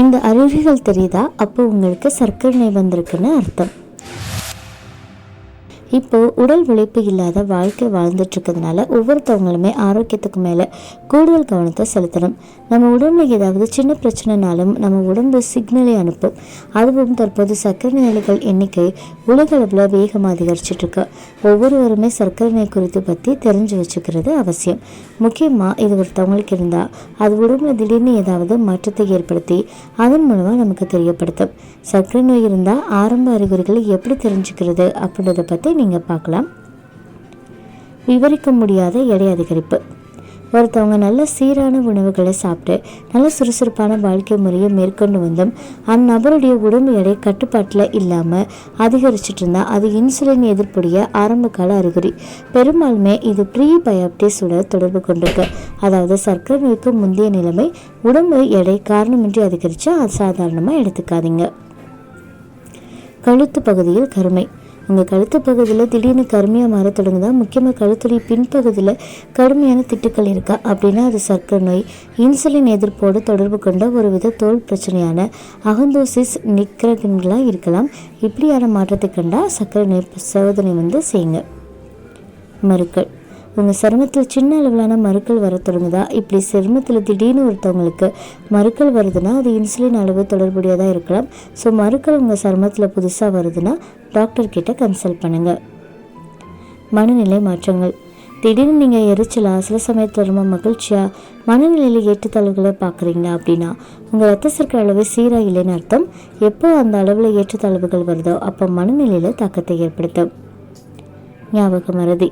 இந்த அறிகுறிகள் தெரியுதா? அப்போ உங்களுக்கு சர்க்கரை நோய் வந்திருக்குன்னு அர்த்தம். இப்போ உடல் உழைப்பு இல்லாத வாழ்க்கை வாழ்ந்துட்டு இருக்கிறதுனால ஒவ்வொருத்தவங்களுமே ஆரோக்கியத்துக்கு மேலே கூடுதல் கவனத்தை செலுத்தணும். நம்ம உடம்புல ஏதாவது சின்ன பிரச்சனைனாலும் நம்ம உடம்பு சிக்னலை அனுப்பும். அதுவும் தற்போது சர்க்கரை நோயாளிகள் எண்ணிக்கை உலக அளவில் வேகமாக அதிகரிச்சிட்டு இருக்கு ஒவ்வொருவருமே சர்க்கரை நோய் குறித்து பற்றி தெரிஞ்சு வச்சுக்கிறது அவசியம். முக்கியமாக இது ஒருத்தவங்களுக்கு இருந்தால் அது உடம்புல திடீர்னு ஏதாவது மாற்றத்தை ஏற்படுத்தி அதன் மூலமாக நமக்கு தெரியப்படுத்தும். சர்க்கரை நோய் இருந்தால் ஆரம்ப அறிகுறிகளை எப்படி தெரிஞ்சுக்கிறது அப்படின்றத பற்றி நீங்கள் பார்க்கலாம். விவரிக்க முடியாத எடை அதிகரிப்பு. ஒருத்தவங்க நல்ல சீரான உணவுகளை சாப்பிட்டு நல்ல சுறுசுறுப்பான வாழ்க்கை முறையை மேற்கொண்டு வந்தும் அந்நபருடைய உடம்பு எடை கட்டுப்பாட்டில் இல்லாமல் அதிகரிச்சுட்டு இருந்தால் அது இன்சுலின் எதிர்ப்புடைய ஆரம்ப கால அறிகுறி. பெரும்பாலுமே இது ப்ரீ பயாப்டிஸோட தொடர்பு கொண்டிருக்கு. அதாவது சர்க்கரை நோய்க்கு முந்தைய நிலைமை உடம்பு எடை காரணமின்றி அதிகரித்தா அசாதாரணமாக எடுத்துக்காதீங்க. கழுத்து பகுதியில் கருமை. உங்கள் கழுத்து பகுதியில் திடீர்னு கருமையாக மாற தொடங்குதா? முக்கியமாக கழுத்துடைய பின்பகுதியில் கடுமையான திட்டுக்கள் இருக்கா? அப்படின்னா அது சர்க்கரை நோய் இன்சுலின் எதிர்ப்போடு தொடர்பு கொண்ட ஒரு வித தோல் பிரச்சனையான அகந்தோசிஸ் நிக்ரகன்களாக இருக்கலாம். இப்படியான மாற்றத்தை கண்டால் சர்க்கரை நோய் சோதனை வந்து செய்யுங்க. மறுக்கள் உங்கள் சருமத்தில் சின்ன அளவிலான மறுக்கள் வர தொடங்குதா? இப்படி சருமத்தில் திடீர்னு ஒருத்தவங்களுக்கு மறுக்கள் வருதுன்னா அது இன்சுலின் அளவு தொடர்புடையதாக இருக்கலாம். ஸோ மறுக்கள் உங்கள் சருமத்தில் புதுசாக வருதுன்னா டாக்டர் கிட்ட கன்சல்ட் பண்ணுங்கள் மனநிலை மாற்றங்கள். திடீர்னு நீங்கள் எரிச்சலா சில சமயத்தில் ரொம்ப மகிழ்ச்சியாக மனநிலையில் ஏற்றுத்தாழ்வுகளை பார்க்குறீங்க அப்படின்னா உங்கள் ரத்த சர்க்கரை அளவு சீராக இல்லைன்னு அர்த்தம். எப்போ அந்த அளவில் ஏற்றுத்தாழ்வுகள் வருதோ அப்போ மனநிலையில் தாக்கத்தை ஏற்படுத்தும். ஞாபகம் மறதி.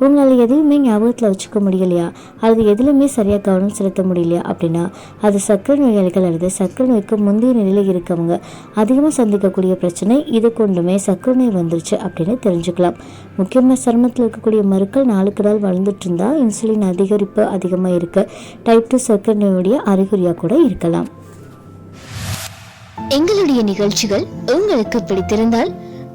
உங்களால் எதையுமே ஞாபகத்தில் வச்சுக்க முடியலையா? அல்லது எதுலையுமே சரியாக கவனம் செலுத்த முடியலையா? அப்படின்னா அது சர்க்கரை நோயாளிகள் அல்லது சர்க்கரை நோய்க்கு முந்தைய நிலையில் இருக்கவங்க அதிகமாக சந்திக்கக்கூடிய பிரச்சனை இது கொண்டுமே சர்க்கரை நோய் வந்துருச்சு அப்படின்னு தெரிஞ்சுக்கலாம். முக்கியமாக சருமத்தில் இருக்கக்கூடிய மருக்கள் நாளுக்கு நாள் வளர்ந்துட்டு இருந்தால் இன்சுலின் அதிகரிப்பு அதிகமாக இருக்க. டைப் டூ சர்க்கரை நோயுடைய அறிகுறியாக கூட இருக்கலாம். எங்களுடைய நிகழ்ச்சிகள் உங்களுக்கு பிடித்திருந்தால்